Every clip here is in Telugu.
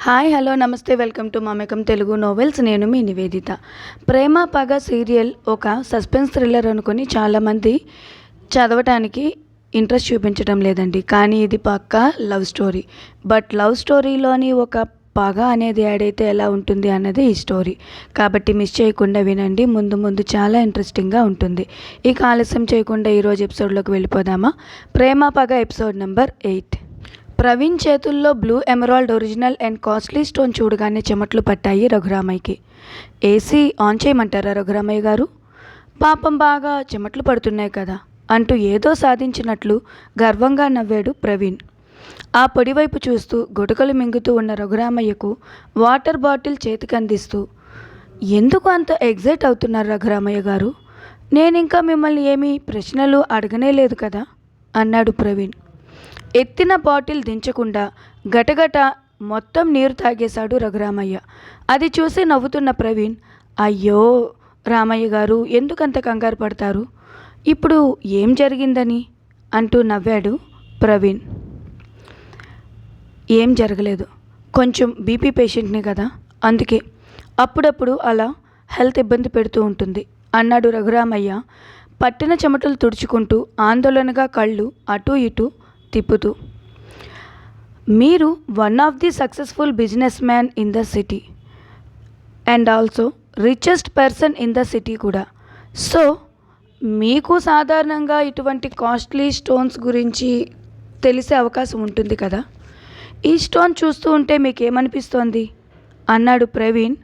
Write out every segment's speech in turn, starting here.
హాయ్ హలో నమస్తే welcome to Mamekam Telugu novels. నేను మీ నివేదిత. ప్రేమ పగ సీరియల్ ఒక సస్పెన్స్ థ్రిల్లర్ అనుకుని చాలామంది చదవటానికి ఇంట్రెస్ట్ చూపించడం లేదండి. కానీ ఇది పక్కా లవ్ స్టోరీ. బట్ లవ్ స్టోరీలోని ఒక పగ అనేది యాడ్ అయితే ఎలా ఉంటుంది అన్నది ఈ స్టోరీ. కాబట్టి మిస్ చేయకుండా వినండి. ముందు ముందు చాలా ఇంట్రెస్టింగ్గా ఉంటుంది. ఇక ఆలస్యం చేయకుండా ఈరోజు ఎపిసోడ్లోకి వెళ్ళిపోదామా? ప్రేమ పగ ఎపిసోడ్ నెంబర్ ఎయిట్. ప్రవీణ్ చేతుల్లో blue emerald original and costly stone చూడగానే చెమట్లు పట్టాయి రఘురామయ్యకి. ఏసీ ఆన్ చేయమంటారా రఘురామయ్య గారు? పాపం బాగా చెమట్లు పడుతున్నాయి కదా అంటూ ఏదో సాధించినట్లు గర్వంగా నవ్వాడు ప్రవీణ్. ఆ పొడివైపు చూస్తూ గుటకలు మింగుతూ ఉన్న రఘురామయ్యకు వాటర్ బాటిల్ చేతికి అందిస్తూ ఎందుకు అంత ఎగ్జైట్ అవుతున్నారు రఘురామయ్య గారు? నేను ఇంకా మిమ్మల్ని ఏమీ ప్రశ్నలు అడగనే లేదు కదా? అన్నాడు ప్రవీణ్. ఎత్తిన బాటిల్ దించకుండా గటగట మొత్తం నీరు తాగేశాడు రఘురామయ్య. అది చూసి నవ్వుతున్న ప్రవీణ్ అయ్యో రామయ్య గారు ఎందుకంత కంగారు పడతారు? ఇప్పుడు ఏం జరిగిందని అంటూ నవ్వాడు ప్రవీణ్. ఏం జరగలేదు. కొంచెం బీపీ పేషెంట్ని కదా? అందుకే అప్పుడప్పుడు అలా హెల్త్ ఇబ్బంది పెడుతూ ఉంటుంది అన్నాడు రఘురామయ్య. పట్టిన చెమటలు తుడుచుకుంటూ ఆందోళనగా కళ్ళు అటూ ఇటూ తిప్పుతూ మీరు one of the successful business man in the city and also richest person in the city కూడా. సో మీకు సాధారణంగా ఇటువంటి కాస్ట్లీ స్టోన్స్ గురించి తెలిసే అవకాశం ఉంటుంది కదా? ఈ స్టోన్ చూస్తూ ఉంటే మీకేమనిపిస్తోంది? అన్నాడు ప్రవీణ్.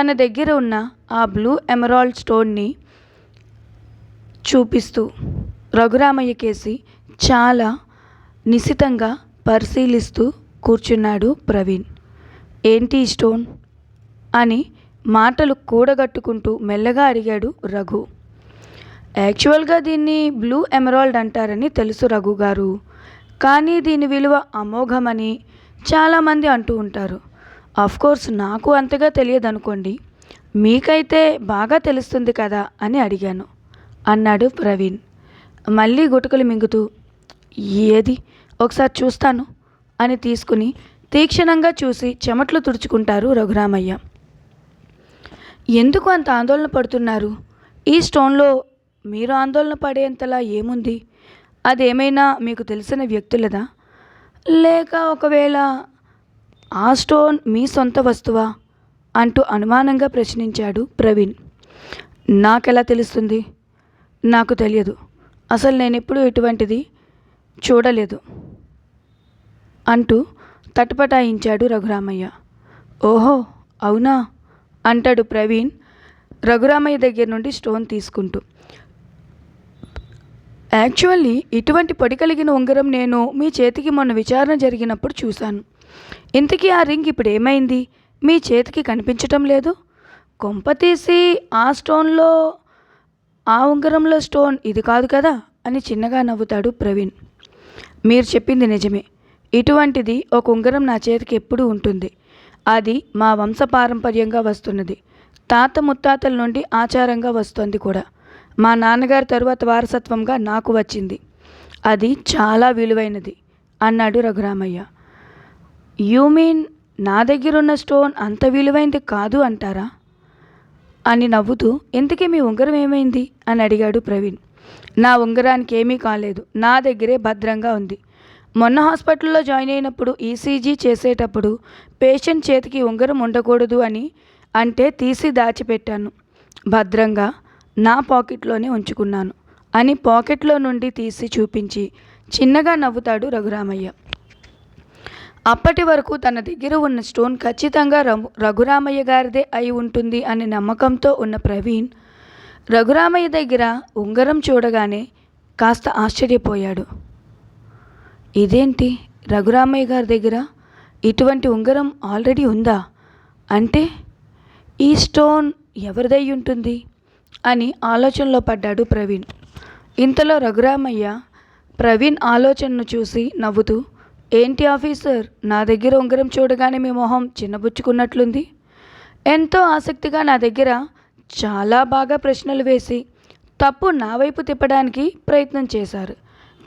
తన దగ్గర ఉన్న ఆ బ్లూ ఎమరాల్డ్ స్టోన్ని చూపిస్తూ రఘురామయ్య కేసి చాలా నిశితంగా పరిశీలిస్తూ కూర్చున్నాడు ప్రవీణ్. ఏంటి ఈ స్టోన్? అని మాటలు కూడగట్టుకుంటూ మెల్లగా అడిగాడు రఘు. యాక్చువల్గా దీన్ని బ్లూ ఎమరాల్డ్ అంటారని తెలుసు రఘు గారు. కానీ దీని విలువ అమోఘమని చాలామంది అంటూ ఉంటారు. కోర్స్ నాకు అంతగా తెలియదు అనుకోండి మీకైతే బాగా తెలుస్తుంది కదా అని అడిగాను అన్నాడు ప్రవీణ్. మళ్ళీ గుటకలు మింగుతూ ఏది? ఒకసారి చూస్తాను అని తీసుకుని తీక్షణంగా చూసి చెమట్లు తుడుచుకుంటారు రఘురామయ్య. ఎందుకు అంత ఆందోళన పడుతున్నారు? ఈ స్టోన్లో మీరు ఆందోళన పడేంతలా ఏముంది? అదేమైనా మీకు తెలిసిన వ్యక్తులదా? లేక ఒకవేళ ఆ స్టోన్ మీ సొంత వస్తువా? అంటూ అనుమానంగా ప్రశ్నించాడు ప్రవీణ్. నాకెలా తెలుస్తుంది? నాకు తెలియదు. అసలు నేను ఎప్పుడు ఇటువంటిది చూడలేదు. అంటూ తటపటాయించాడు రఘురామయ్య. ఓహో అవునా? అంటాడు ప్రవీణ్ రఘురామయ్య దగ్గర నుండి స్టోన్ తీసుకుంటూ. యాక్చువల్లీ ఇటువంటి పొడి కలిగిన ఉంగరం నేను మీ చేతికి మొన్న విచారణ జరిగినప్పుడు చూశాను. ఇంతకీ ఆ రింగ్ ఇప్పుడు ఏమైంది? మీ చేతికి కనిపించటం లేదు? కొంప తీసి ఆ స్టోన్లో ఆ ఉంగరంలో స్టోన్ ఇది కాదు కదా అని చిన్నగా నవ్వుతాడు ప్రవీణ్. మీరు చెప్పింది నిజమే. ఇటువంటిది ఒక ఉంగరం నా చేతికి ఎప్పుడూ ఉంటుంది. అది మా వంశపారంపర్యంగా వస్తున్నది. తాత ముత్తాతల నుండి ఆచారంగా వస్తుంది కూడా. మా నాన్నగారి తరువాత వారసత్వంగా నాకు వచ్చింది. అది చాలా విలువైనది అన్నాడు రఘురామయ్య. యూ మీన్ నా దగ్గరున్న స్టోన్ అంత విలువైంది కాదు అంటారా? అని నవ్వుతూ ఇంతకీ మీ ఉంగరం ఏమైంది? అని అడిగాడు ప్రవీణ్. నా ఉంగరానికి ఏమీ కాలేదు. నా దగ్గరే భద్రంగా ఉంది. మొన్న హాస్పిటల్లో జాయిన్ అయినప్పుడు ఈసీజీ చేసేటప్పుడు పేషెంట్ చేతికి ఉంగరం ఉండకూడదు అని అంటే తీసి దాచిపెట్టాను. భద్రంగా నా పాకెట్లోనే ఉంచుకున్నాను అని పాకెట్లో నుండి తీసి చూపించి చిన్నగా నవ్వుతాడు రఘురామయ్య. అప్పటి వరకు తన దగ్గర ఉన్న స్టోన్ ఖచ్చితంగా రఘు రఘురామయ్య గారిదే అయి ఉంటుంది అనే నమ్మకంతో ఉన్న ప్రవీణ్ రఘురామయ్య దగ్గర ఉంగరం చూడగానే కాస్త ఆశ్చర్యపోయాడు. ఇదేంటి? రఘురామయ్య గారి దగ్గర ఇటువంటి ఉంగరం ఆల్రెడీ ఉందా? అంటే ఈ స్టోన్ ఎవరిదై ఉంటుంది? అని ఆలోచనలో పడ్డాడు ప్రవీణ్. ఇంతలో రఘురామయ్య ప్రవీణ్ ఆలోచనను చూసి నవ్వుతూ ఏంటి ఆఫీసర్? నా దగ్గర ఉంగరం చూడగానే మీ మొహం చిన్నబుచ్చుకున్నట్లుంది. ఎంతో ఆసక్తిగా నా దగ్గర చాలా బాగా ప్రశ్నలు వేసి తప్పు నా వైపు తిప్పడానికి ప్రయత్నం చేశారు.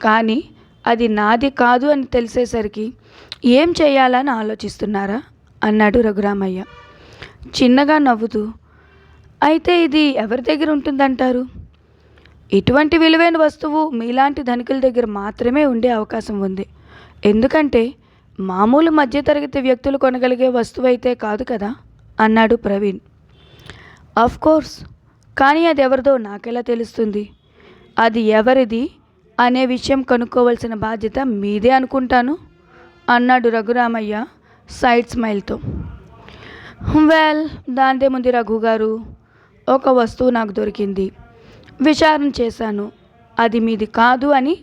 కానీ అది నాది కాదు అని తెలిసేసరికి ఏం చేయాలని ఆలోచిస్తున్నారా? అన్నాడు రఘురామయ్య. చిన్నగా నవ్వుతూ అయితే ఇది ఎవరి దగ్గర ఉంటుందంటారు? ఇటువంటి విలువైన వస్తువు మీలాంటి ధనికుల దగ్గర మాత్రమే ఉండే అవకాశం ఉంది. ఎందుకంటే మామూలు మధ్యతరగతి వ్యక్తులు కొనగలిగే వస్తువు అయితే కాదు కదా? అన్నాడు ప్రవీణ్. ఆఫ్ కోర్స్ కానీ అది ఎవరిదో నాకెలా తెలుస్తుంది? అది ఎవరిది? అనే విషయం కనుక్కోవలసిన బాధ్యత మీదే అనుకుంటాను అన్నాడు రఘురామయ్య సైడ్ స్మైల్తో. వెల్ దాంతేముంది రఘు గారు ఒక వస్తువు నాకు దొరికింది. విచారణ చేశాను. అది మీది కాదు అని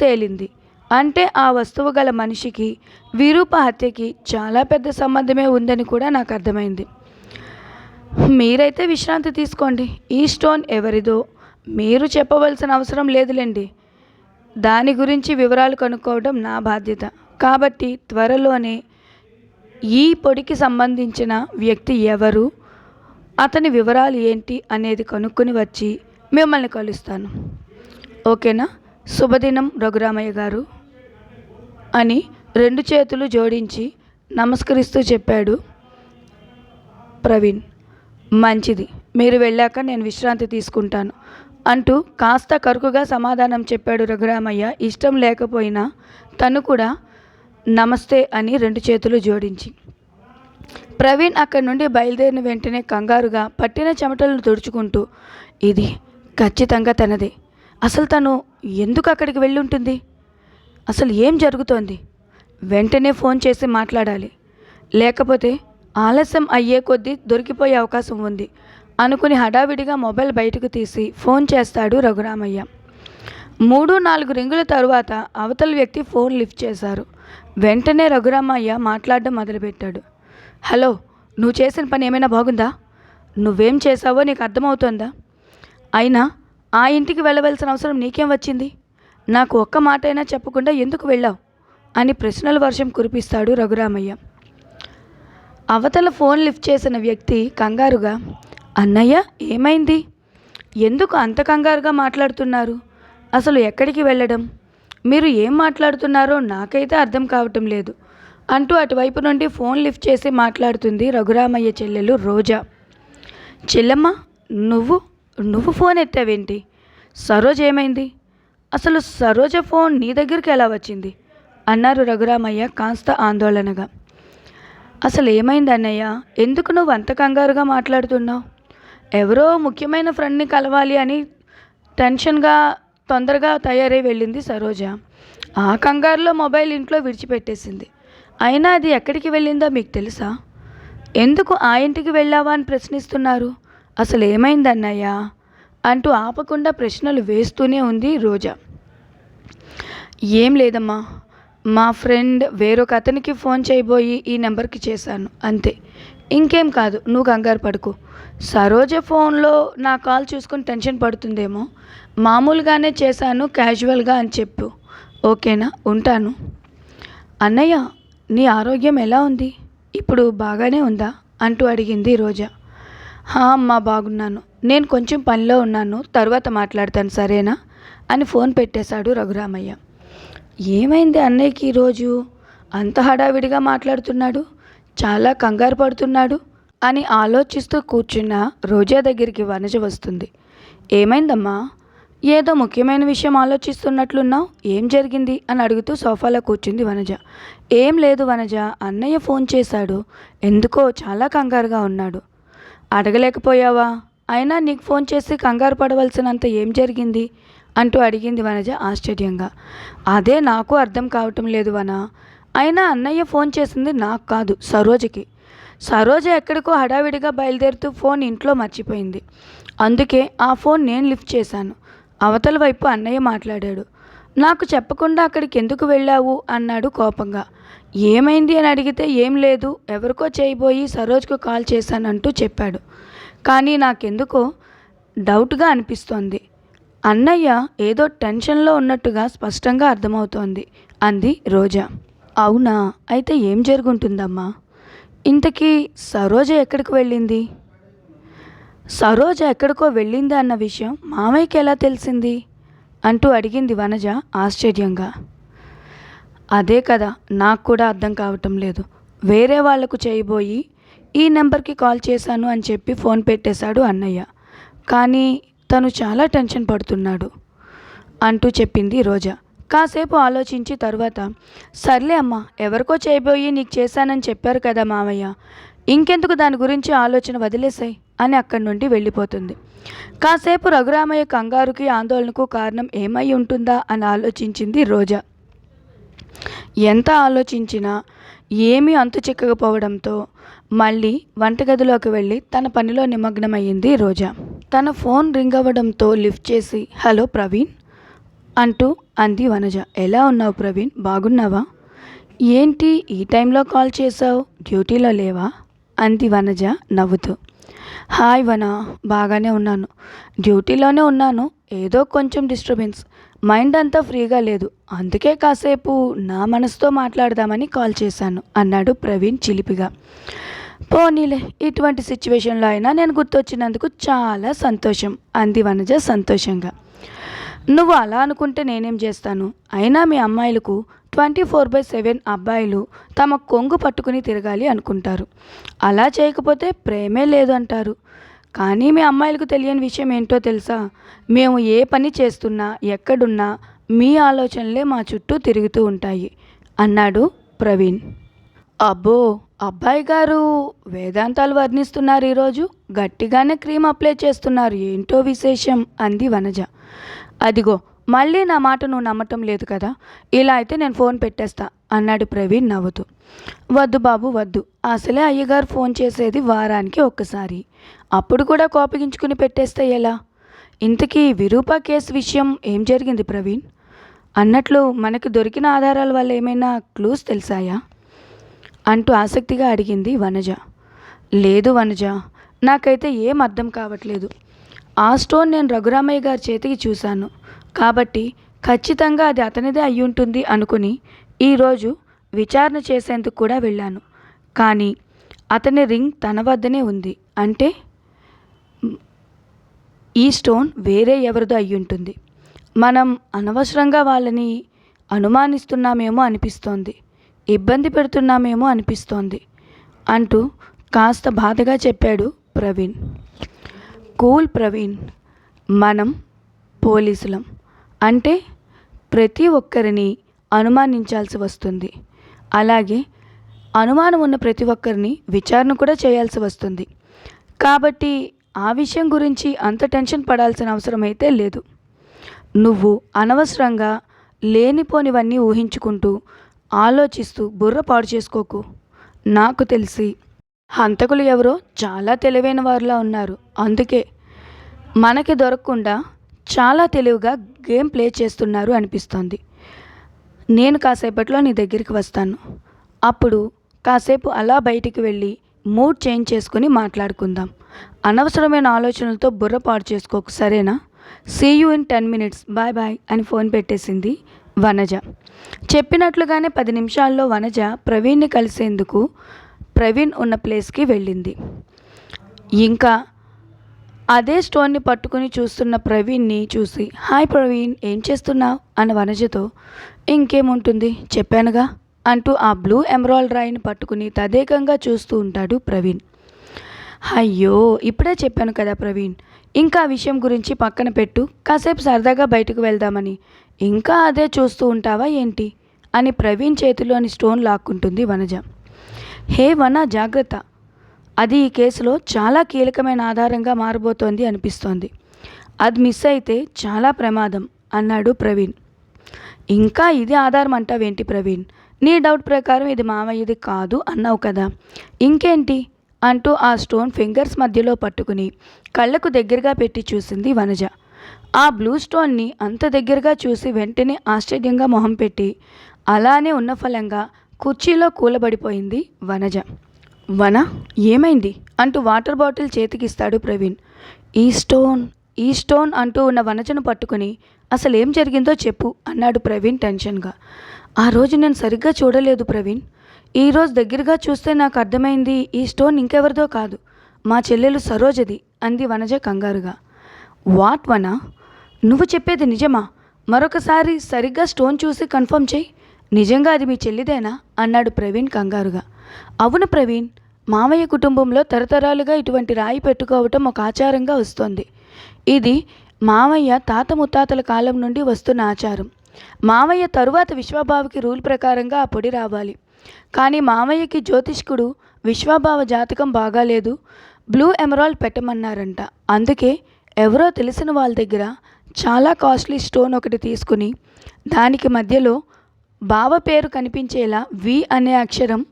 తేలింది. అంటే ఆ వస్తువు గల మనిషికి విరూప హత్యకి చాలా పెద్ద సంబంధమే ఉందని కూడా నాకు అర్థమైంది. మీరైతే విశ్రాంతి తీసుకోండి. ఈ స్టోన్ ఎవరిదో మీరు చెప్పవలసిన అవసరం లేదులేండి. దాని గురించి వివరాలు కనుక్కోవడం నా బాధ్యత. కాబట్టి త్వరలోనే ఈ పొడికి సంబంధించిన వ్యక్తి ఎవరు అతని వివరాలు ఏంటి అనేది కనుక్కొని వచ్చి మిమ్మల్ని కలుస్తాను. ఓకేనా? శుభదినం రఘురామయ్య గారు. అని రెండు చేతులు జోడించి నమస్కరిస్తూ చెప్పాడు ప్రవీణ్. మంచిది. మీరు వెళ్ళాక నేను విశ్రాంతి తీసుకుంటాను. అంటూ కాస్త కరుకుగా సమాధానం చెప్పాడు రఘురామయ్య. ఇష్టం లేకపోయినా తను కూడా నమస్తే అని రెండు చేతులు జోడించి. ప్రవీణ్ అక్కడి నుండి బయలుదేరిన వెంటనే కంగారుగా పట్టిన చెమటలను తుడుచుకుంటూ ఇది ఖచ్చితంగా తనదే. అసలు తను ఎందుకు అక్కడికి వెళ్ళి ఉంటుంది అసలు ఏం జరుగుతోంది? వెంటనే ఫోన్ చేసి మాట్లాడాలి. లేకపోతే ఆలస్యం అయ్యే కొద్దీ దొరికిపోయే అవకాశం ఉంది. అనుకుని హడావిడిగా మొబైల్ బయటకు తీసి ఫోన్ చేస్తాడు రఘురామయ్య. మూడు నాలుగు రింగుల తరువాత అవతల వ్యక్తి ఫోన్ లిఫ్ట్ చేశారు. వెంటనే రఘురామయ్య మాట్లాడడం మొదలుపెట్టాడు. హలో నువ్వు చేసిన పని ఏమైనా బాగుందా? నువ్వేం చేసావో నీకు అర్థమవుతోందా? అయినా ఆ ఇంటికి వెళ్ళవలసిన అవసరం నీకేం వచ్చింది? నాకు ఒక్క మాట అయినా చెప్పకుండా ఎందుకు వెళ్ళావు? అని ప్రశ్నల వర్షం కురిపిస్తాడు రఘురామయ్య. అవతల ఫోన్ లిఫ్ట్ చేసిన వ్యక్తి కంగారుగా అన్నయ్య ఏమైంది? ఎందుకు అంత కంగారుగా మాట్లాడుతున్నారు? అసలు ఎక్కడికి వెళ్ళడం? మీరు ఏం మాట్లాడుతున్నారో నాకైతే అర్థం కావటం లేదు. అంటూ అటువైపు నుండి ఫోన్ లిఫ్ట్ చేసి మాట్లాడుతుంది రఘురామయ్య చెల్లెలు రోజా. చెల్లమ్మ నువ్వు నువ్వు ఫోన్ ఎత్తావేంటి? సరోజ్ ఏమైంది? అసలు సరోజ ఫోన్ నీ దగ్గరికి ఎలా వచ్చింది? అన్నారు రఘురామయ్య కాస్త ఆందోళనగా. అసలు ఏమైంది అన్నయ్య? ఎందుకు నువ్వు అంత కంగారుగా మాట్లాడుతున్నావు? ఎవరో ముఖ్యమైన ఫ్రెండ్ని కలవాలి అని టెన్షన్గా తొందరగా తయారై వెళ్ళింది సరోజ. ఆ కంగారులో మొబైల్ ఇంట్లో విడిచిపెట్టేసింది. అయినా అది ఎక్కడికి వెళ్ళిందో మీకు తెలుసా? ఎందుకు ఆ ఇంటికి వెళ్ళావా అని ప్రశ్నిస్తున్నారు? అసలు ఏమైందన్నయ్యా అంటూ ఆపకుండా ప్రశ్నలు వేస్తూనే ఉంది రోజా. ఏం లేదమ్మా. మా ఫ్రెండ్ వేరొక అతనికి ఫోన్ చేయబోయి ఈ నెంబర్కి చేశాను. అంతే. ఇంకేం కాదు నువ్వు కంగారు పడుకో. సరోజ ఫోన్లో నా కాల్ చూసుకుని టెన్షన్ పడుతుందేమో. మామూలుగానే చేశాను క్యాజువల్గా అని చెప్పు. ఓకేనా? ఉంటాను. అన్నయ్య నీ ఆరోగ్యం ఎలా ఉంది? ఇప్పుడు బాగానే ఉందా? అంటూ అడిగింది రోజా. హా అమ్మా బాగున్నాను. నేను కొంచెం పనిలో ఉన్నాను తర్వాత మాట్లాడతాను సరేనా? అని ఫోన్ పెట్టేశాడు రఘురామయ్య. ఏమైంది అన్నయ్యకి ఈరోజు అంత హడావిడిగా మాట్లాడుతున్నాడు? చాలా కంగారు పడుతున్నాడు? అని ఆలోచిస్తూ కూర్చున్న రోజా దగ్గరికి వనజ వస్తుంది. ఏమైందమ్మా? ఏదో ముఖ్యమైన విషయం ఆలోచిస్తున్నట్లున్నావు? ఏం జరిగింది? అని అడుగుతూ సోఫాలో కూర్చుంది వనజ. ఏం లేదు వనజ అన్నయ్య ఫోన్ చేశాడు. ఎందుకో చాలా కంగారుగా ఉన్నాడు. అడగలేకపోయావా? అయినా నీకు ఫోన్ చేసి కంగారు పడవలసినంత ఏం జరిగింది? అంటూ అడిగింది వనజ ఆశ్చర్యంగా. అదే నాకు అర్థం కావటం లేదు వన? అయినా అన్నయ్య ఫోన్ చేసింది నాకు కాదు సరోజకి. సరోజ ఎక్కడికో హడావిడిగా బయలుదేరుతూ ఫోన్ ఇంట్లో మర్చిపోయింది. అందుకే ఆ ఫోన్ నేను లిఫ్ట్ చేశాను. అవతల వైపు అన్నయ్య మాట్లాడాడు. నాకు చెప్పకుండా అక్కడికి ఎందుకు వెళ్ళావు? అన్నాడు కోపంగా. ఏమైంది? అని అడిగితే ఏం లేదు. ఎవరికో చేయబోయి సరోజ్కు కాల్ చేశానంటూ చెప్పాడు. కానీ నాకెందుకో డౌట్గా అనిపిస్తోంది. అన్నయ్య ఏదో టెన్షన్లో ఉన్నట్టుగా స్పష్టంగా అర్థమవుతోంది అంది రోజా. అవునా? అయితే ఏం జరుగుంటుందమ్మా? ఇంతకీ సరోజ ఎక్కడికి వెళ్ళింది? సరోజ ఎక్కడికో వెళ్ళింది అన్న విషయం మామయ్యకి ఎలా తెలిసింది? అంటూ అడిగింది వనజ ఆశ్చర్యంగా. అదే కదా నాకు కూడా అర్థం కావటం లేదు. వేరే వాళ్ళకు చేయబోయి ఈ నెంబర్కి కాల్ చేశాను అని చెప్పి ఫోన్ పెట్టేశాడు అన్నయ్య. కానీ తను చాలా టెన్షన్ పడుతున్నాడు అంటూ చెప్పింది రోజా. కాసేపు ఆలోచించి తరువాత సర్లే అమ్మా ఎవరికో చేయబోయి నీకు చేశానని చెప్పారు కదా మామయ్య ఇంకెందుకు దాని గురించి ఆలోచన వదిలేసాయి అని అక్కడి నుండి వెళ్ళిపోతుంది. కాసేపు రఘురామయ్య కంగారుకి ఆందోళనకు కారణం ఏమై ఉంటుందా అని ఆలోచించింది రోజా. ఎంత ఆలోచించినా ఏమీ అంతు చిక్కకపోవడంతో మళ్ళీ వంటగదిలోకి వెళ్ళి తన పనిలో నిమగ్నమయ్యింది రోజా. తన ఫోన్ రింగ్ అవ్వడంతో లిఫ్ట్ చేసి హలో ప్రవీణ్ అంటూ అంది వనజ. ఎలా ఉన్నావు ప్రవీణ్? బాగున్నావా? ఏంటి ఈ టైంలో కాల్ చేసావు డ్యూటీలో లేవా? అంది వనజ నవ్వుతూ. హాయ్ వన బాగానే ఉన్నాను. డ్యూటీలోనే ఉన్నాను. ఏదో కొంచెం డిస్టర్బెన్స్. మైండ్ అంతా ఫ్రీగా లేదు. అందుకే కాసేపు నా మనసుతో మాట్లాడదామని కాల్ చేశాను అన్నాడు ప్రవీణ్ చిలిపిగా. పోనీలే ఇటువంటి సిచ్యువేషన్లో అయినా నేను గుర్తొచ్చినందుకు చాలా సంతోషం అంది వనజ సంతోషంగా. నువ్వు అలా అనుకుంటే నేనేం చేస్తాను? అయినా మీ అమ్మాయిలకు ట్వంటీ ఫోర్ బై సెవెన్ అబ్బాయిలు తమ కొంగు పట్టుకుని తిరగాలి అనుకుంటారు. అలా చేయకపోతే ప్రేమే లేదు అంటారు. కానీ మీ అమ్మాయిలకు తెలియని విషయం ఏంటో తెలుసా? మేము ఏ పని చేస్తున్నా ఎక్కడున్నా మీ ఆలోచనలే మా చుట్టూ తిరుగుతూ ఉంటాయి అన్నాడు ప్రవీణ్. అబ్బో! అబ్బాయి గారు వేదాంతాలు వర్ణిస్తున్నారు ఈరోజు. గట్టిగానే క్రీమ్ అప్లై చేస్తున్నారు. ఏంటో విశేషం? అంది వనజ. అదిగో మళ్ళీ నా మాట నువ్వు నమ్మటం లేదు కదా? ఇలా అయితే నేను ఫోన్ పెట్టేస్తా అన్నాడు ప్రవీణ్ నవ్వుతూ. వద్దు బాబు వద్దు. అసలే అయ్యగారు ఫోన్ చేసేది వారానికి ఒక్కసారి. అప్పుడు కూడా కోపగించుకుని పెట్టేస్తే ఎలా? ఇంతకీ విరూప కేసు విషయం ఏం జరిగింది ప్రవీణ్? అన్నట్లు మనకి దొరికిన ఆధారాల వల్ల ఏమైనా క్లూస్ తెలిసాయా? అంటూ ఆసక్తిగా అడిగింది వనజ. లేదు వనజ నాకైతే ఏం అర్థం కావట్లేదు. ఆ స్టోన్ నేను రఘురామయ్య గారి చేతికి చూశాను. కాబట్టి ఖచ్చితంగా అది అతనిదే అయి ఉంటుంది అనుకుని ఈరోజు విచారణ చేసేందుకు కూడా వెళ్ళాను. కానీ అతని రింగ్ తన వద్దనే ఉంది. అంటే ఈ స్టోన్ వేరే ఎవరిదో అయి ఉంటుంది మనం అనవసరంగా వాళ్ళని అనుమానిస్తున్నామేమో అనిపిస్తోంది. ఇబ్బంది పెడుతున్నామేమో అనిపిస్తోంది. అంటూ కాస్త బాధగా చెప్పాడు ప్రవీణ్. కూల్ ప్రవీణ్ మనం పోలీసులం. అంటే ప్రతి ఒక్కరిని అనుమానించాల్సి వస్తుంది. అలాగే అనుమానం ఉన్న ప్రతి ఒక్కరిని విచారణ కూడా చేయాల్సి వస్తుంది. కాబట్టి ఆ విషయం గురించి అంత టెన్షన్ పడాల్సిన అవసరం అయితే లేదు. నువ్వు అనవసరంగా లేనిపోనివన్నీ ఊహించుకుంటూ ఆలోచిస్తూ బుర్ర పాడు చేసుకోకు. నాకు తెలిసి హంతకులు ఎవరో చాలా తెలివైన వారిలా ఉన్నారు. అందుకే మనకి దొరకకుండా చాలా తెలివిగా గేమ్ ప్లే చేస్తున్నారు అనిపిస్తోంది. నేను కాసేపట్లో నీ దగ్గరికి వస్తాను. అప్పుడు కాసేపు అలా బయటికి వెళ్ళి మూడ్ చేంజ్ చేసుకుని మాట్లాడుకుందాం. అనవసరమైన ఆలోచనలతో బుర్ర పాడు చేసుకోకు సరేనా? See you in ten minutes bye bye అని ఫోన్ పెట్టేసింది వనజ. చెప్పినట్లుగానే పది నిమిషాల్లో వనజ ప్రవీణ్ని కలిసేందుకు ప్రవీణ్ ఉన్న ప్లేస్కి వెళ్ళింది. ఇంకా అదే స్టోన్ని పట్టుకుని చూస్తున్న ప్రవీణ్ని చూసి హాయ్ ప్రవీణ్ ఏం చేస్తున్నావు? అని వనజతో ఇంకేముంటుంది? చెప్పానుగా అంటూ ఆ బ్లూ ఎమరాల్డ్ రాయిని పట్టుకుని తదేకంగా చూస్తూ ఉంటాడు ప్రవీణ్. అయ్యో ఇప్పుడే చెప్పాను కదా ప్రవీణ్ ఇంకా ఆ విషయం గురించి పక్కన పెట్టు కాసేపు సరదాగా బయటకు వెళ్దామని. ఇంకా అదే చూస్తూ ఉంటావా ఏంటి? అని ప్రవీణ్ చేతిలోని స్టోన్ లాక్కుంటుంది వనజ. హే వన జాగ్రత్త. అది ఈ కేసులో చాలా కీలకమైన ఆధారంగా మారబోతోంది అనిపిస్తోంది. అది మిస్ అయితే చాలా ప్రమాదం అన్నాడు ప్రవీణ్. ఇంకా ఇది ఆధారం అంటావేంటి ప్రవీణ్? నీ డౌట్ ప్రకారం ఇది మామయ్యది కాదు అన్నావు కదా. ఇంకేంటి? అంటూ ఆ స్టోన్ ఫింగర్స్ మధ్యలో పట్టుకుని కళ్ళకు దగ్గరగా పెట్టి చూసింది వనజ. ఆ బ్లూ స్టోన్ని అంత దగ్గరగా చూసి వెంటనే ఆశ్చర్యంగా మొహం పెట్టి అలానే ఉన్న ఫలంగా కుర్చీలో కూలబడిపోయింది వనజ. వన ఏమైంది? అంటూ వాటర్ బాటిల్ చేతికిస్తాడు ప్రవీణ్. ఈ స్టోన్ ఈ స్టోన్ అంటూ ఉన్న వనజను పట్టుకుని అసలు ఏం జరిగిందో చెప్పు అన్నాడు ప్రవీణ్ టెన్షన్గా. ఆ రోజు నేను సరిగ్గా చూడలేదు ప్రవీణ్. ఈరోజు దగ్గరగా చూస్తే నాకు అర్థమైంది ఈ స్టోన్ ఇంకెవరిదో కాదు. మా చెల్లెలు సరోజది అంది వనజ కంగారుగా. వాట్ వన? నువ్వు చెప్పేది నిజమా? మరొకసారి సరిగ్గా స్టోన్ చూసి కన్ఫర్మ్ చేయి. నిజంగా అది మీ చెల్లిదేనా? అన్నాడు ప్రవీణ్ కంగారుగా. అవును ప్రవీణ్ మామయ్య కుటుంబంలో తరతరాలుగా ఇటువంటి రాయి పెట్టుకోవటం ఒక ఆచారంగా వస్తోంది. ఇది మామయ్య తాత ముత్తాతల కాలం నుండి వస్తున్న ఆచారం. మామయ్య తరువాత విశ్వబాబుకి రూల్ ప్రకారంగా ఆ పొడి రావాలి. కానీ మామయ్యకి జ్యోతిష్కుడు విశ్వబావ జాతకం బాగాలేదు. బ్లూ ఎమరాల్డ్ పెట్టమన్నారంట. అందుకే ఎవరో తెలిసిన వాళ్ళ దగ్గర చాలా కాస్ట్లీ స్టోన్ ఒకటి తీసుకుని దానికి మధ్యలో బావ పేరు కనిపించేలా వి అనే అక్షరం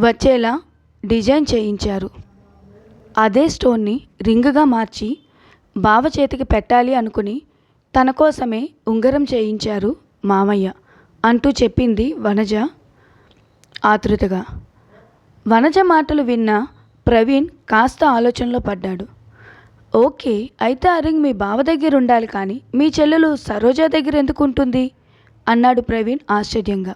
వచ్చేలా డిజైన్ చేయించారు. అదే స్టోన్ని రింగ్గా మార్చి బావ చేతికి పెట్టాలి అనుకుని తన కోసమే ఉంగరం చేయించారు మామయ్య అంటూ చెప్పింది వనజ ఆతృతగా వనజ మాటలు విన్న ప్రవీణ్ కాస్త ఆలోచనలో పడ్డాడు. ఓకే అయితే ఆ రింగ్ మీ బావ దగ్గర ఉండాలి కానీ మీ చెల్లెలు సరోజ దగ్గర ఎందుకు ఉంటుంది అన్నాడు ప్రవీణ్ ఆశ్చర్యంగా.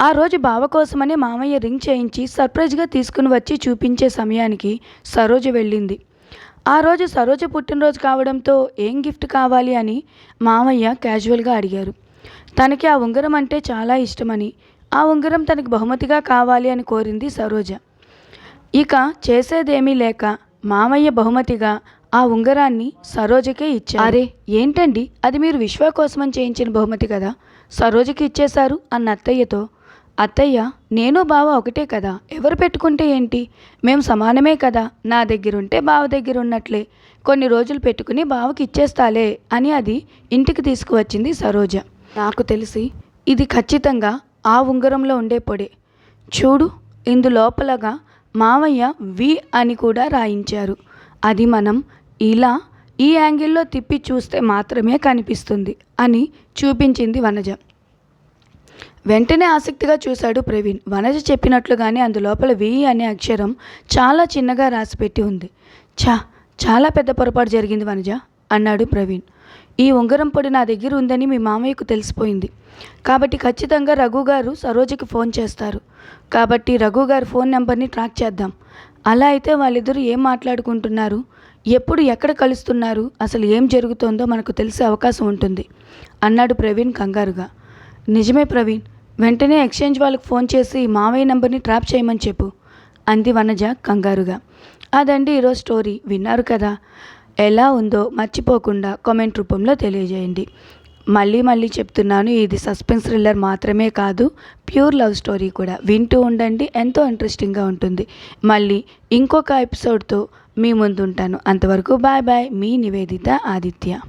ఆ రోజు బావ కోసమని మామయ్య రింగ్ చేయించి సర్ప్రైజ్గా తీసుకుని వచ్చి చూపించే సమయానికి సరోజ వెళ్ళింది. ఆ రోజు సరోజ పుట్టినరోజు కావడంతో ఏం గిఫ్ట్ కావాలి అని మామయ్య క్యాజువల్గా అడిగారు. తనకి ఆ ఉంగరం అంటే చాలా ఇష్టమని ఆ ఉంగరం తనకి బహుమతిగా కావాలి అని కోరింది సరోజ. ఇక చేసేదేమీ లేక మామయ్య బహుమతిగా ఆ ఉంగరాన్ని సరోజకే ఇచ్చారు. అరే ఏంటండి? అది మీరు విశ్వ కోసమని చేయించిన బహుమతి కదా? సరోజకి ఇచ్చేశారు అన్న అత్తయ్యతో. అత్తయ్య నేను బావ ఒకటే కదా ఎవరు పెట్టుకుంటే ఏంటి? మేము సమానమే కదా నా దగ్గర ఉంటే బావ దగ్గర ఉన్నట్లే కొన్ని రోజులు పెట్టుకుని బావకి ఇచ్చేస్తాలే అని అది ఇంటికి తీసుకువచ్చింది సరోజ. నాకు తెలిసి ఇది ఖచ్చితంగా ఆ ఉంగరంలో ఉండే పొడే. చూడు ఇందు లోపలగా వి అని కూడా రాయించారు. అది మనం ఇలా ఈ యాంగిల్లో తిప్పి చూస్తే మాత్రమే కనిపిస్తుంది అని చూపించింది వనజ. వెంటనే ఆసక్తిగా చూశాడు ప్రవీణ్. వనజ చెప్పినట్లుగానే అందులోపల వి అనే అక్షరం చాలా చిన్నగా రాసిపెట్టి ఉంది. ఛా చాలా పెద్ద పొరపాటు జరిగింది వనజ అన్నాడు ప్రవీణ్. ఈ ఉంగరం పొడి నా దగ్గర ఉందని మీ మామయ్యకు తెలిసిపోయింది. కాబట్టి ఖచ్చితంగా రఘు గారు సరోజకి ఫోన్ చేస్తారు. కాబట్టి రఘు గారి ఫోన్ నెంబర్ని ట్రాక్ చేద్దాం. అలా అయితే వాళ్ళిద్దరూ ఏం మాట్లాడుకుంటున్నారు? ఎప్పుడు ఎక్కడ కలుస్తున్నారు? అసలు ఏం జరుగుతోందో మనకు తెలిసే అవకాశం ఉంటుంది. అన్నాడు ప్రవీణ్ కంగారుగా. నిజమే ప్రవీణ్. వెంటనే ఎక్స్చేంజ్ వాళ్ళకి ఫోన్ చేసి మావయ్య నెంబర్ని ట్రాప్ చేయమని చెప్పు అంది వనజ కంగారుగా. అదండి ఈరోజు స్టోరీ. విన్నారు కదా. ఎలా ఉందో మర్చిపోకుండా కామెంట్ రూపంలో తెలియజేయండి. మళ్ళీ మళ్ళీ చెప్తున్నాను ఇది సస్పెన్స్ థ్రిల్లర్ మాత్రమే కాదు ప్యూర్ లవ్ స్టోరీ కూడా. వింటూ ఉండండి ఎంతో ఇంట్రెస్టింగ్గా ఉంటుంది. మళ్ళీ ఇంకొక ఎపిసోడ్తో మీ ముందుంటాను. అంతవరకు బాయ్ బాయ్. మీ నివేదిత ఆదిత్య.